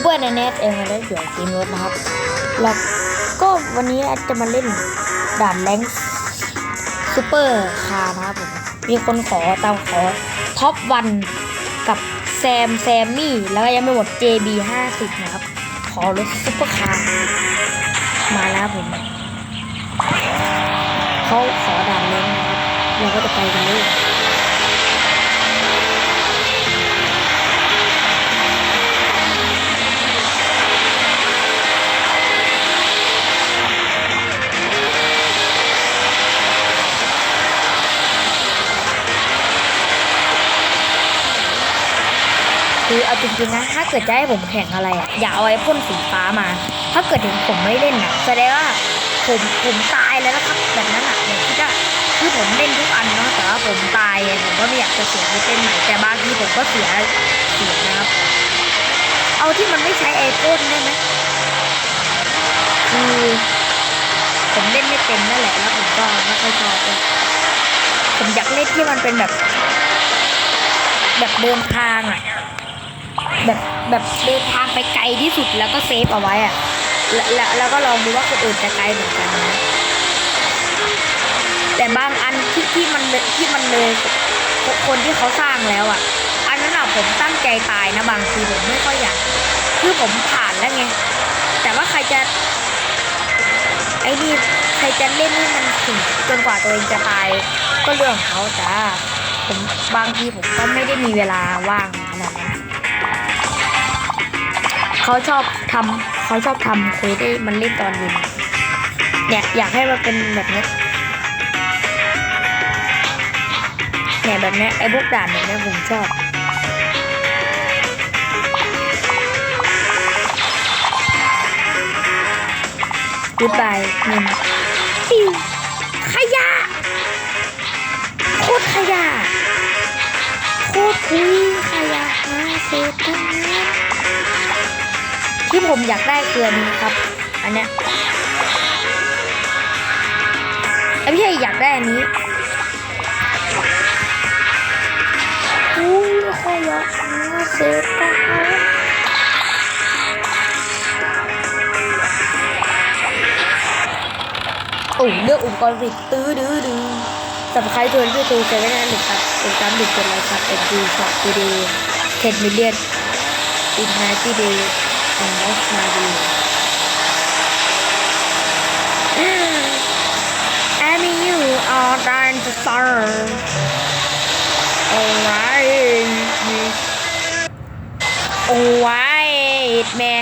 เพื่อนในเน็ตเองมาได้เสียงทีมรถนะครับ แล้วก็วันนี้จะมาเล่นด่านแรงซูเปอร์คาร์นะครับผม มีคนขอตามขอท็อปวันกับแซมแซมมี่ แล้วก็ยังไม่หมด JB 50นะครับ ขอรถซูเปอร์คาร์มาแล้วผมเขาขอด่านแรงนะครับ เราก็จะไปกันเลย จริงๆนะ ถ้าเกิดจะให้ผมแข่งอะไรอะ อย่าเอาไอ้พ่นสีฟ้ามา ถ้าเกิดถึงผมไม่เล่นอะแสดงว่าผมผมตายแล้วนะครับ แบบนั้นอะอย่างที่ว่าคือผมเล่นทุกอันเนาะแต่ว่าผมตายผมก็ไม่อยากจะเสียไปเล่นใหม่แต่บางทีผมก็เสียเสียนะครับ เอาที่มันไม่ใช้ไอ้พ่นได้ไหมคือผมเล่นไม่เป็นนั่นแหละแล้วผมก็ไม่ค่อยชอบเลยผมอยากเล่นที่มันเป็นแบบ แบบเดินทางอะ แบบแบบเดินทางไปไกลที่สุดแล้วก็เซฟเอาไว้อะแล้วแล้วก็ลองดูว่าคนอื่นจะไกลเหมือนกันไหมแต่บางอันที่ที่มันที่มันเลยคนที่เขาสร้างแล้วอะ อันนั้นอะผมตั้งใจตายนะบางทีผมไม่ค่อยอยากคือผมผ่านแล้วไงแต่ว่าใครจะ ไอ้นี่ใครจะเล่นให้มันถึงจนกว่าตัวเองจะตายก็เรื่องเขาจ้าผมบางทีผมก็ไม่ได้มีเวลาว่างนาดนั้น เขาชอบทำเขาชอบทำคุยได้มันเล่นตอนเย็นเนี่ยอยากให้มันเป็นแบบนี้เนี่ยแบบนี้ไอ้พวกด่านแบบเนี้ยผมชอบกูดบหนึ่งปิ้วขยะโคตรขยะโคตรคุยขยะมาเศษทั้งนั้น ที่ผมอยากได้คือนี้ครับ อันเนี้ยไอ้พี่ใช่อยากได้อันนี้อุ้ยขยะมาเศษทั้งนั้นโอ้เลือกอุปกรณ์สิตื้อดื้อดื้อสับใครทวนที่ตูเซเว่นหนึ่งครับเป็นตามดึกเป็นไรครับเป็นดูช็อตดูดีเทนมิเลียนอินไนตี้เดย์ อันดัสมาดี I mean you are dying to serve alright alright แม่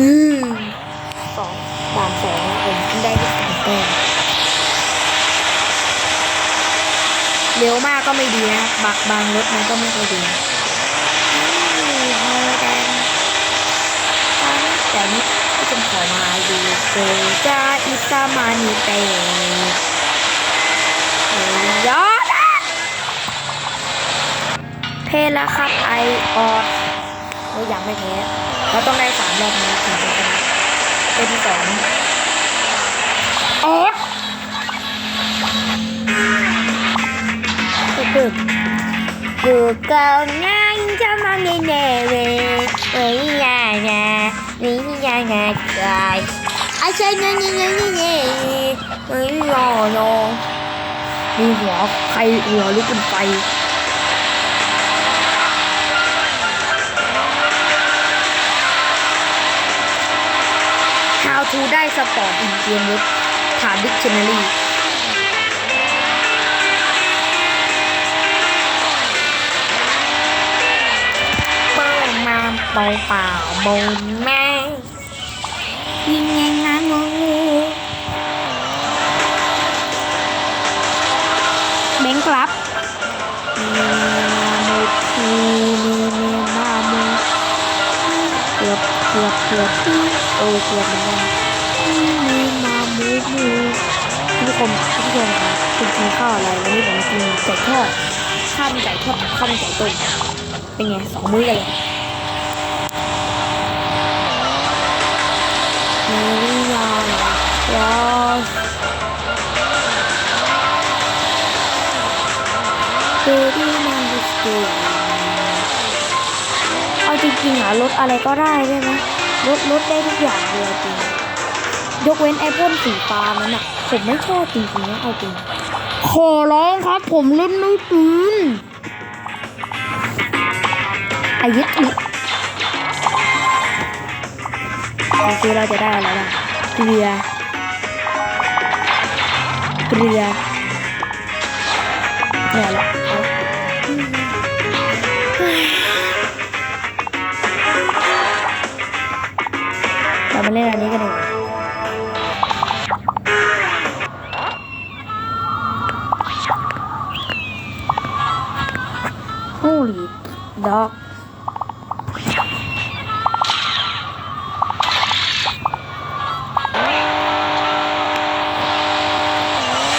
อืมสองด่านสองผมเพิ่งได้ที่สองแต้มเร็วมากก็ไม่ดีนะบางบางรถมันก็ไม่ค่อยดีอืมเอาแดง แต่นี่ก็จะขอมาดูเจอจ้าอิสามานิเตยอดเพลแล้วครับไอออดเฮ้ยยังไม่แพ้เราต้องได้สามรอบนะถึงจะชนะเป็นสองออดปึ๊บกูเก่าง่ายจะมาเน่เนเวเฮ้ยยาญา นี่ยาญาใจอาใช่เน่เน่เน่เน่เน่เฮ้ยรอรอมีหัวใครหัวลุกเป็นไฟ How to ได้สปอร์ตอินเกมเว็บถามดิกชันนารีเปิดมาเปล่าเปล่าบนแม่ ยิงไงงานงูเบงครับมีนาโมทีมีเมนามเกือบเกือบเกือบโอ้เกือบเหมือนกันมีมามูหมูคุณผู้ชมคุณผู้ชมครับคุณกินข้าวอะไรวันนี้ผมกินไก่ทอดข้าวมันไก่ทอดข้าวมันไก่ต้มเป็นไงสองมื้อเลย เบบี้มันดิสเกจริงๆอะรถอะไรก็ได้ใช่ไหมรถรถได้ทุกอย่างเลยจริง ยกเว้นไอพ่นสีฟ้านั้นอะผมไม่ชอบจริงๆนะเอาจริง ขอร้องครับผมเล่นไม่เป็นอายุอีกโอเคเราจะได้อะไรบ้างเกลือเกลือเนี่ยแหละ มาเล่นอันนี้กันดีกว่าโ o ลีด็อก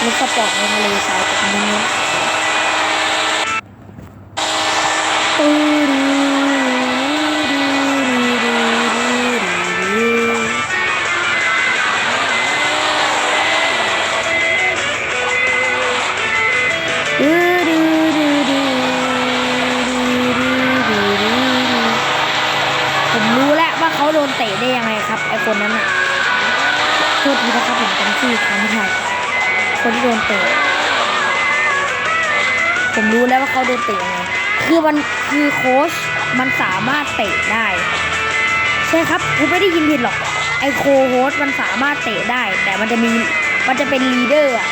รถสปอร์ตในทะเลทรายกับนี้ เขาโดนเตะได้ยังไงครับไอคนนั้นอะโทษทีนะครับผมจำชื่อเขาไม่ได้คนที่โดนเตะผมรู้แล้วว่าเขาโดนเตะยังไงคือมันคือโค้ชมันสามารถเตะได้ ใช่ครับกูไม่ได้ยินผิดหรอกไอโคโฮสมันสามารถเตะได้ แต่มันจะมีมันจะเป็นลีดเดอร์อะ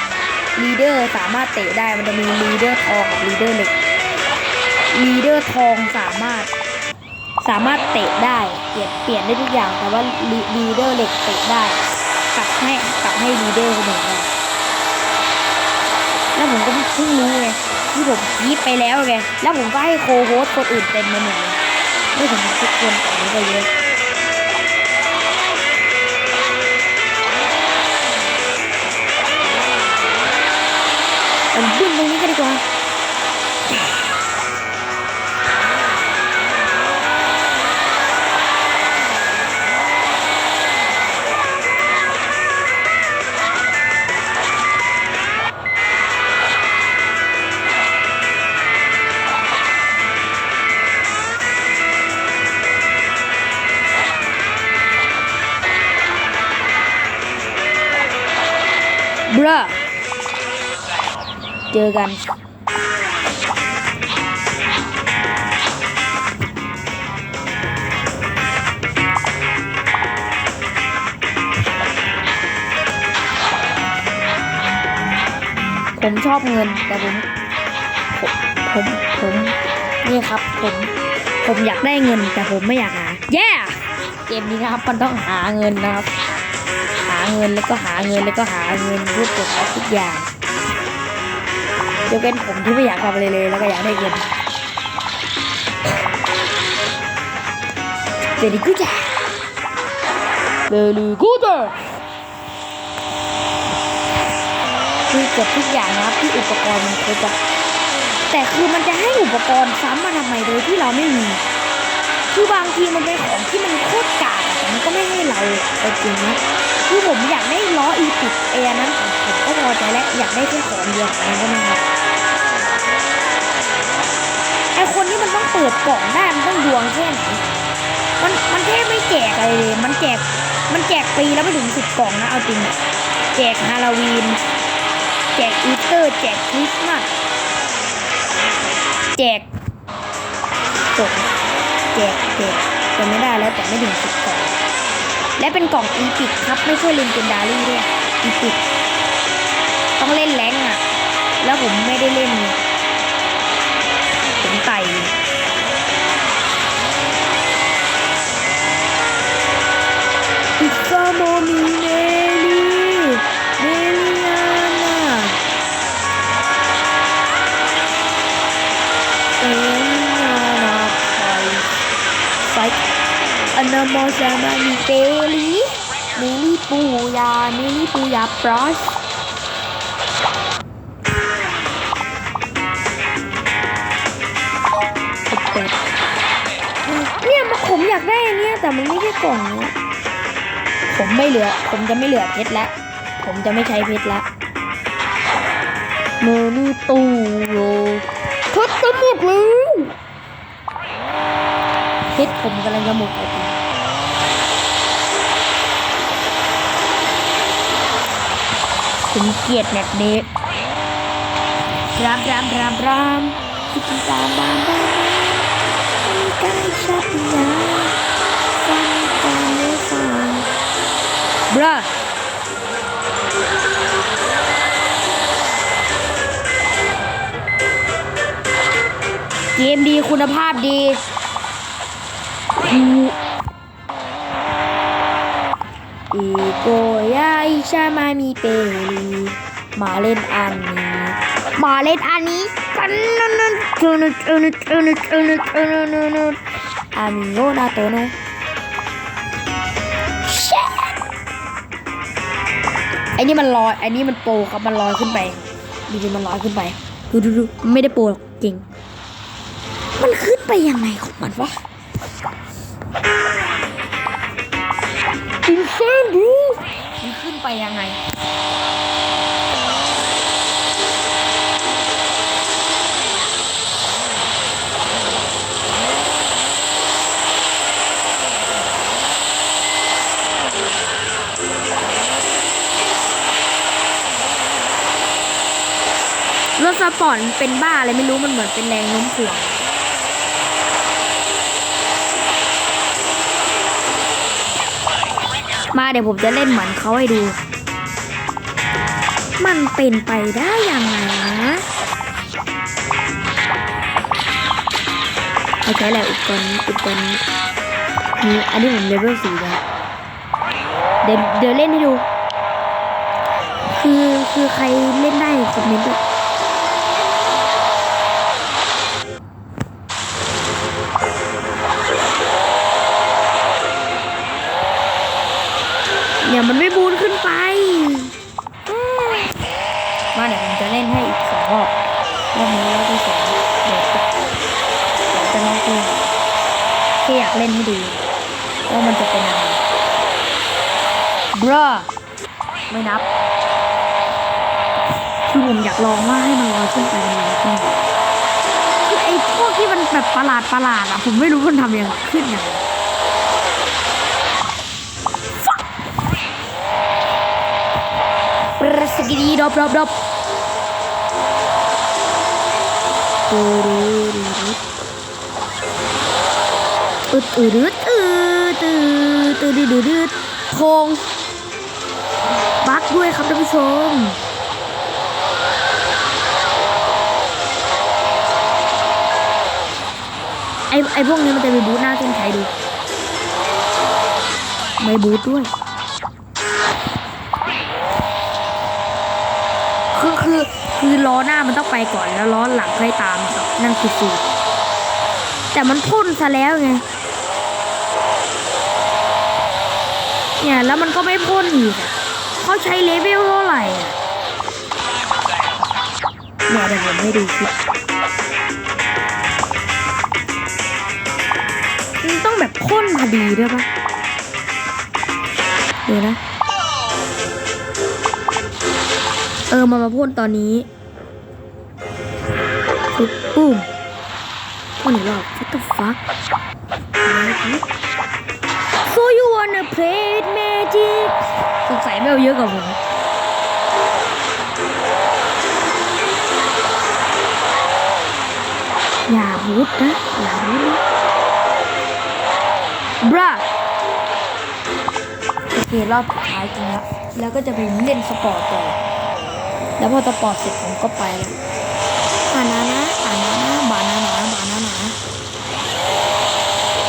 ลีดเดอร์สามารถเตะได้มันจะมีลีดเดอร์ทองกับลีดเดอร์เหล็กลีดเดอร์ทองสามารถ สามารถเตะได้เปลี่ยนเปลี่ยนได้ทุกอย่างแต่ว่าลีลเดอร์เหล็กเตะได้กลับให้กลับให้ลีเดอร์คนหนึ่งได้แล้วผมก็เพิ่งรู้ไงที่ผมยีดไปแล้วไงแล้วผมก็ให้โคโฮสคนอื่นเต็มไปหมดเลยไม่ผมทุกคนแต่นี้ก็เยอะเอาขึ้นตรงนี้กันดีกว่า เจอกันผมชอบเงินแต่ผมผมผมผมนี่ครับผมผมอยากได้เงินแต่ผมไม่อยากหาแย่เกมนี้นะครับมันต้องหาเงินนะครับ หาเงินแล้วก็หาเงินแล้วก็หาเงินรูปกดออฟทุกอย่าง ยกเว้นผมที่ไม่อยากทำอะไรเลยแล้วก็อยากได้เงินเดลิกูจ้าเดลิกูจ้าคือเกือบทุกอย่างนะครับที่อุปกรณ์มันครบอะแต่คือมันจะให้อุปกรณ์ซ้ำมาทำไมโดยที่เราไม่มี คือบางทีมันเป็นของที่มันโคตรกากอะแต่มันก็ไม่ให้เราไปจริงนะ คือผมอยากได้ล้ออีปิดเอร์นั้นผม ผมก็พอใจแล้วอยากได้แค่ของเดียวของนั้นก็ไม่ครับไอคนที่มันต้องเปิดกล่องได้มันต้องดวงแค่ไหนมันมันแทบไม่แจกอะไรเลยมันแจกมันแจกปีแล้วไม่ถึงสิบกล่องนะเอาจริงอะแจกฮาโลวีนแจกอีสเตอร์แจกคริสต์มาสแจกจบแจกแจกจะไม่ได้แล้วแต่ไม่ถึงสิบกล่องและเป็นกล่องอีพิกครับไม่ใช่เลนเจนดารี่ด้วยอีพิก ต้องเล่นแรงอะ แล้วผมไม่ได้เล่นไงผมไต่อิซาโมมิเนลีเนลีอาน่าเอลีอาน่าไฟไฟ Ano mo sama ni Kelly? Nili Puya, Nili Puya Brush. เนี่ย มาผมอยากได้อันเนี้ยแต่มันไม่ใช่กล่องเนี้ยผมไม่เหลือ ผมจะไม่เหลือเพชรแล้วผมจะไม่ใช้เพชรแล้วเมนี่ตูโยเพชรจะหมดแล้วเพชรผมกำลังจะหมดไปผมเกลียดแมปนี้รามรามรามรามคิดตามบามบามมี กายชัดยาฟังกันไม่ฟังบราเกมดีคุณภาพดีอีโกยาอิชามามีเปรีมาเล่นอันนี้ มาเล่นอันนี้ กันนั่นนั่นเจอนุเจอนุเจอนุเจอนุเจอนุนุนุอามิโยนาโตโนไอ้นี่มันลอยไอ้นี่มันโปรครับมันลอยขึ้นไปดูดูมันลอยขึ้นไปดูดูดูไม่ได้โปรหรอกเก่งมันขึ้นไปยังไงของมันวะอินเซนดูมันขึ้นไปยังไง รถสปอร์ตมันเป็นบ้าอะไรไม่รู้มันเหมือนเป็นแรงโน้มถ่วงมาเดี๋ยวผมจะเล่นเหมือนเขาให้ดู มันเป็นไปได้ยังไงนะเอาใช้แหละอุปกรณ์อุปกรณ์นี่อันนี้ผมเลเวลสี่แล้วเดี๋ยวเดี๋ยวเล่นให้ดู คือคือใครเล่นได้คอมเมนต์ด้วย เนี่ยมันไม่บูนขึ้นไปอืมมาเดี๋ยวผมจะเล่นให้อีกสองรอบรอบนี้รอบที่สองเดี๋ยวจะเดี๋ยวจะลองดูแค่อยากเล่นให้ดูว่ามันจะเป็นยังไงบรอไม่นับ คือผมอยากลองว่าให้มันลอยขึ้นไปมันลอยขึ้นคือไอ้พวกที่มันแบบประหลาดประหลาดอะผมไม่รู้มันทำยังไงขึ้นยังไง กิดีดอบดอบดอบอึดอึดอึดอึดอึดอึดอึดอึดอึดโพงบักด้วยครับท่านผู้ชมไอไอพวกนี้มันจะมีบูทหน้าเส้นชัยดู ไม่บูทด้วย คือคือคือล้อหน้ามันต้องไปก่อนแล้วล้อหลังค่อยตามครับนั่นคือสูตรแต่มันพ่นซะแล้วไงเนี่ยแล้วมันก็ไม่พ่นอีกอะเขาใช้เลเวลเท่าไหร่อะเนี่ยเดี๋ยวผมให้ดูคลิปมันต้องแบบพ่นพอดีด้วยปะเดี๋ยวนะ เออมามาพ่นตอนนี้ปุ๊บปุ้มพ่นอีกรอบ what the fuck so you wanna play magic สงสัยไม่เอาเยอะกว่าผมอย่าบูดนะอย่าบูดนะบราโอเครอบสุดท้ายจริงแล้วแล้วก็จะไปเล่นสปอร์ตต่อ แล้วพอสปอร์ตเสร็จผมก็ไปแล้วอานานะอานานะบานานาบานานา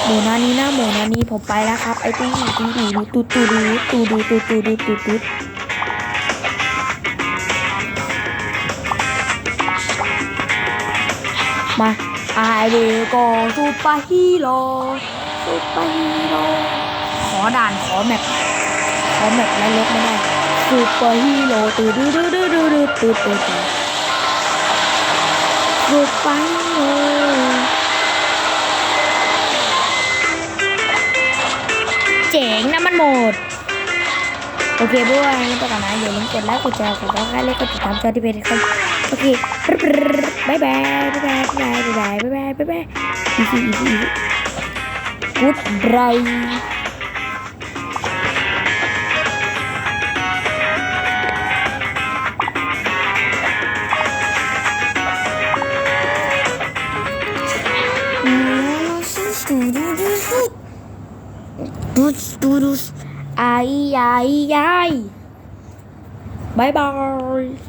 โมนานี้นะโมนานี้ผมไปแล้วครับ ไอ้ตู้ดูดูดูตูตูดูตูดูตูตูดูตูตูมา I will go super hero ซุปเปอร์ฮีโร่ขอด่านขอแมปขอแมปแล้วลบไม่ได้ ซุปเปอร์ฮีโร่ตื่นดื้อดื้อดื้อดื้อดื้อตื่นตื่นตื่นซุปเปอร์ฮีโร่เจ๋งนะมันหมด โอเคบ้วยแล้วไปก่อนนะอย่าลืมกดไลค์กดแชร์กดซับสไครต์และกดติดตามช่อที่เป็นครับโอเคบายบายบายบายบายบายบายบายบายบายอีซี่อีซี่กูดไร Bus Turus. Ay, ay, ay. Bye-bye.